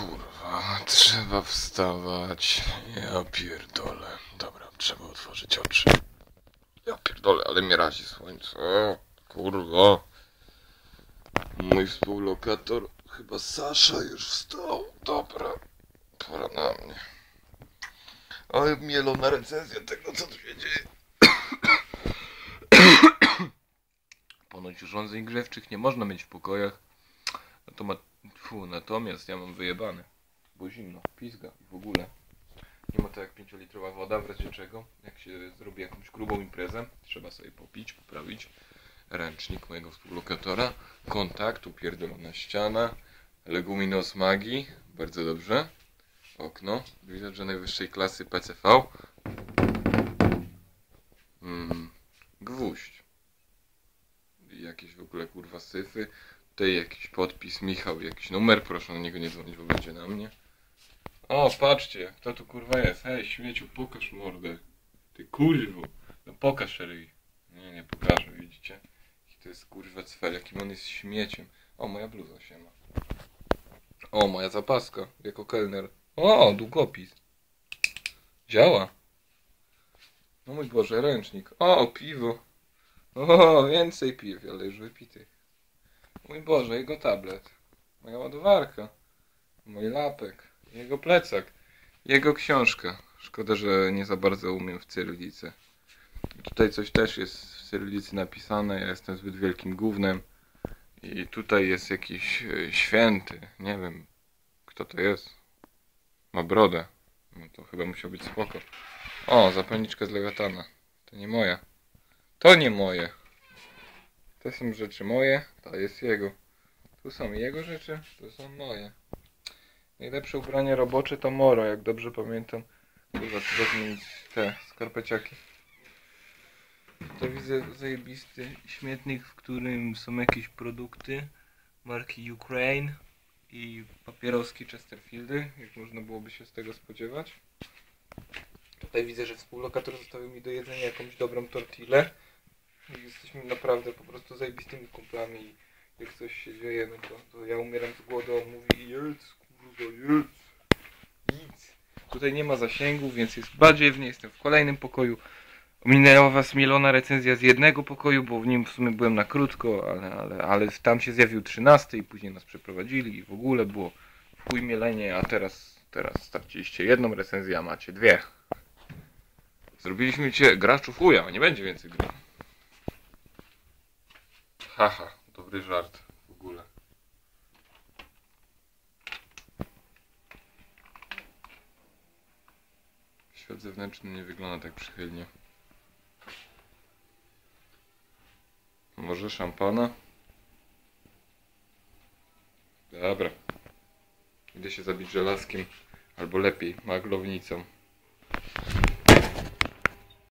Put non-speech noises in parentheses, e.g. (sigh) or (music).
kurwa, trzeba wstawać. Ja pierdolę. Dobra, trzeba otworzyć oczy. Ja pierdolę, ale mnie razi słońce. Kurwa. Mój współlokator, chyba Sasza już wstał. Dobra, pora na mnie. Ale mielona recenzja tego, co tu się dzieje. (coughs) Ponoć urządzeń grzewczych nie można mieć w pokojach. No. Fu, natomiast ja mam wyjebane. Bo zimno, pizga i w ogóle. Nie ma to jak 5-litrowa woda, w razie czego, jak się zrobi jakąś grubą imprezę, trzeba sobie popić, poprawić. Ręcznik mojego współlokatora, kontakt, upierdolona ściana, leguminos magii, bardzo dobrze. Okno, widać, że najwyższej klasy PCV. Mm, gwóźdź. Jakieś w ogóle kurwa syfy. Tutaj jakiś podpis, Michał, jakiś numer, proszę na niego nie dzwonić, bo będzie na mnie. O, patrzcie, kto tu kurwa jest. Hej, śmieciu, pokaż mordę. Ty kurwo. No pokaż ryj. Nie, nie pokażę, widzicie? I to jest kurwa cfel, jakim on jest śmieciem. O, moja bluza się ma. O, moja zapaska, jako kelner. O, długopis. Działa. No mój Boże, ręcznik. O, piwo. O, więcej piw, ale już wypitych. Mój Boże, jego tablet. Moja ładowarka. Mój lapek. Jego plecak. Jego książka. Szkoda, że nie za bardzo umiem w cyrylicy. Tutaj coś też jest w cyrylicy napisane. Ja jestem zbyt wielkim gównem. I tutaj jest jakiś e, święty. Nie wiem, kto to jest. Ma brodę. No to chyba musiał być spoko. O, zapalniczka z Lewiatana. To nie moja. To nie moje. To są rzeczy moje, to jest jego. Tu są jego rzeczy, to są moje. Najlepsze ubranie robocze to Moro, jak dobrze pamiętam. Kurwa, trzeba zmienić te skarpeciaki. To widzę zajebisty śmietnik, w którym są jakieś produkty marki Ukraine i papieroski Chesterfieldy, jak można byłoby się z tego spodziewać. Tutaj widzę, że współlokator zostawił mi do jedzenia jakąś dobrą tortillę. Jesteśmy naprawdę po prostu zajebistymi kumplami i jak coś się dzieje, no to, to ja umieram z głodu, on mówi jedz, kurwa, jedz, idź. Tutaj nie ma zasięgu, więc jest badziewnie, jestem w kolejnym pokoju. Ominęła was mielona recenzja z jednego pokoju, bo w nim w sumie byłem na krótko, ale, ale, ale tam się zjawił 13 i później nas przeprowadzili i w ogóle było w chuj mielenie, a teraz, teraz straciliście jedną recenzję, a macie dwie. Zrobiliśmy cię graczów uja, nie będzie więcej gry. Haha, dobry żart w ogóle. Świat zewnętrzny nie wygląda tak przychylnie. Może szampana? Dobra. Idę się zabić żelazkiem, albo lepiej, maglownicą.